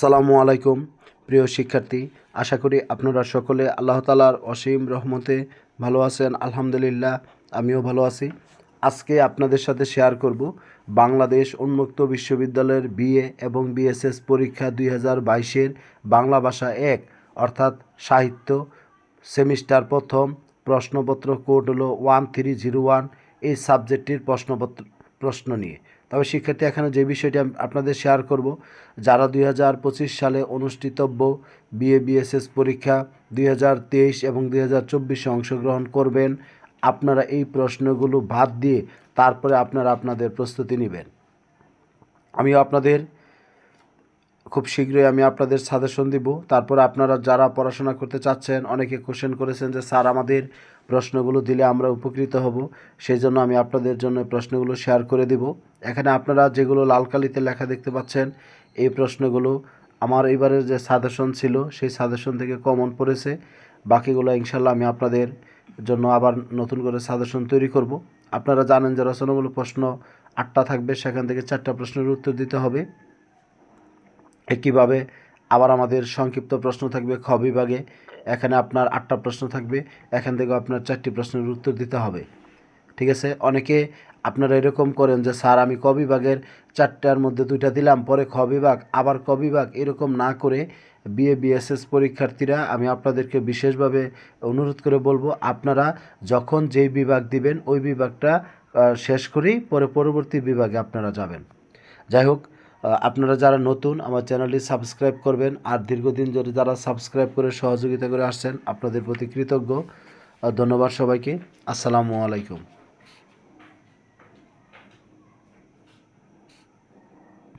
আসসালামু আলাইকুম, প্রিয় শিক্ষার্থী। আশা করি আপনারা সকলে আল্লাহ তালার অসীম রহমতে ভালো আছেন। আলহামদুলিল্লাহ, আমিও ভালো আছি। আজকে আপনাদের সাথে শেয়ার করব বাংলাদেশ উন্মুক্ত বিশ্ববিদ্যালয়ের বিএ এবং বিএসএস পরীক্ষা দুই হাজার বাইশের বাংলা ভাষা এক, অর্থাৎ সাহিত্য। সেমিস্টার প্রথম প্রশ্নপত্র কোড হলো ওয়ান থ্রি জিরো ওয়ান এই সাবজেক্টটির প্রশ্নপত্র প্রশ্ন নিয়ে। তবে শিক্ষার্থী এখানে যে বিষয়টি আপনাদের শেয়ার করব, যারা দুই হাজার পঁচিশ সালে অনুষ্ঠিতব্য বিএ বিএসএস পরীক্ষা দুই এবং দুই হাজার অংশগ্রহণ করবেন, আপনারা এই প্রশ্নগুলো বাদ দিয়ে তারপরে আপনারা আপনাদের প্রস্তুতি নেবেন। আমিও আপনাদের খুব শীঘ্রই আমি আপনাদের সাজেশন দিব। তারপরে আপনারা যারা পড়াশোনা করতে চাচ্ছেন, অনেকে কোশ্চেন করেছেন যে, স্যার, আমাদের প্রশ্নগুলো দিলে আমরা উপকৃত হব। সেই জন্য আমি আপনাদের জন্য প্রশ্নগুলো শেয়ার করে দিব। এখানে আপনারা যেগুলো লাল কালিতে লেখা দেখতে পাচ্ছেন, এই প্রশ্নগুলো আমার এবারের যে সাজেশন ছিল, সেই সাজেশন থেকে কমন পড়েছে। বাকিগুলো ইনশাল্লাহ আমি আপনাদের জন্য আবার নতুন করে সাজেশন তৈরি করব। আপনারা জানেন যে, রচনামূলক প্রশ্ন আটটা থাকবে, সেখান থেকে চারটা প্রশ্নের উত্তর দিতে হবে। একইভাবে আবার আমাদের সংক্ষিপ্ত প্রশ্ন থাকবে খ বিভাগে। এখানে আপনার আটটা প্রশ্ন থাকবে। এখান থেকে আপনার চারটি প্রশ্নের উত্তর দিতে হবে। ঠিক আছে? অনেকে আপনারা এরকম করেন যে, স্যার, আমি ক বিভাগের চারটার মধ্যে দুইটা দিলাম, পরে খ বিভাগ, আবার ক বিভাগ, এরকম না করে বিএ, বিএসএস পরীক্ষার্থীরা আমি আপনাদেরকে বিশেষভাবে অনুরোধ করে বলব, আপনারা যখন যেই বিভাগ দিবেন, ওই বিভাগটা শেষ করেই পরে পরবর্তী বিভাগে আপনারা যাবেন। যাই হোক আপনারা যারা নতুন, আমার চ্যানেলটি সাবস্ক্রাইব করবেন। আর দীর্ঘদিন ধরে যারা সাবস্ক্রাইব করে সহযোগিতা করে আসছেন, আপনাদের প্রতি কৃতজ্ঞ। ধন্যবাদ সবাইকে। আসসালামু আলাইকুম।